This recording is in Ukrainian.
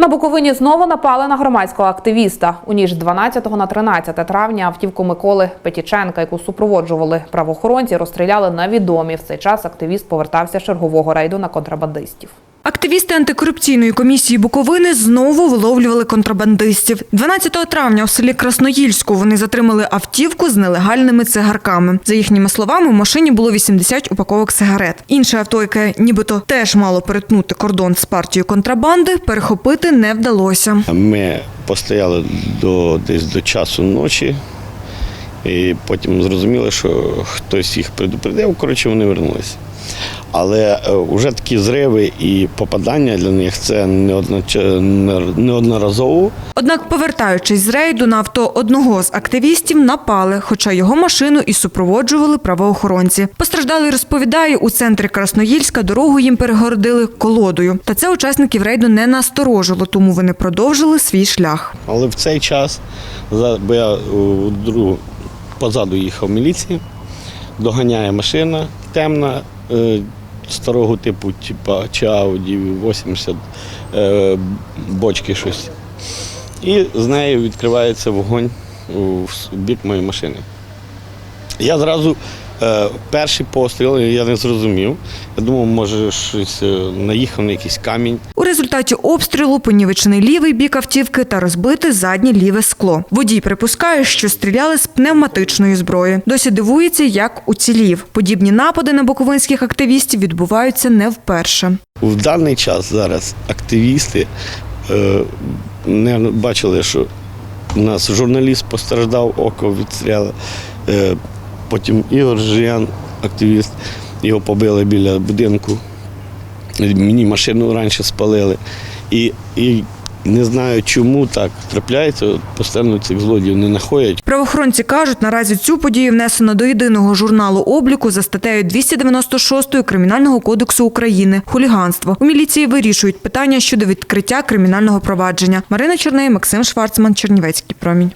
На Буковині знову напали на громадського активіста. У ніж з 12 на 13 травня автівку Миколи Петіченка, яку супроводжували правоохоронці, розстріляли на відомі. В цей час активіст повертався з чергового рейду на контрабандистів. Активісти антикорупційної комісії Буковини знову виловлювали контрабандистів. 12 травня у селі Красноїльську вони затримали автівку з нелегальними цигарками. За їхніми словами, в машині було 80 упаковок сигарет. Інше авто, яке нібито теж мало перетнути кордон з партією контрабанди, перехопити не вдалося. Ми постояли до десь до часу ночі, і потім зрозуміли, що хтось їх предупредив, коротше, вони вернулися. Але вже такі зриви і попадання для них це не- неодноразово. Однак, повертаючись з рейду на авто одного з активістів, напали, хоча його машину і супроводжували правоохоронці. Постраждалий розповідає, у центрі Красноїльська дорогу їм перегородили колодою. Та це учасників рейду не насторожило, тому вони продовжили свій шлях. Але в цей час, за- бо я другу позаду їхав міліції, доганяє машина темна, е, старого типу, типа Чауді, 80 е, бочки щось. І з нею відкривається вогонь у бік моєї машини. Я зразу перший постріл я не зрозумів. Я думав, може, щось е, наїхав на якийсь камінь. У результаті обстрілу понівечений лівий бік автівки та розбите заднє ліве скло. Водій припускає, що стріляли з пневматичної зброї. Досі дивується, як уцілів. Подібні напади на буковинських активістів відбуваються не вперше. В даний час зараз активісти е, не бачили, що у нас журналіст постраждав, око відстріли. Потім Ігор Жиян, активіст, його побили біля будинку. Мені машину раніше спалили. І, і не знаю, чому так трапляється, постійно цих злодіїв не знаходять. Правоохоронці кажуть, наразі цю подію внесено до єдиного журналу обліку за статтею 296 Кримінального кодексу України хуліганство. У міліції вирішують питання щодо відкриття кримінального провадження. Марина Черней, Максим Шварцман, Чернівецький промінь.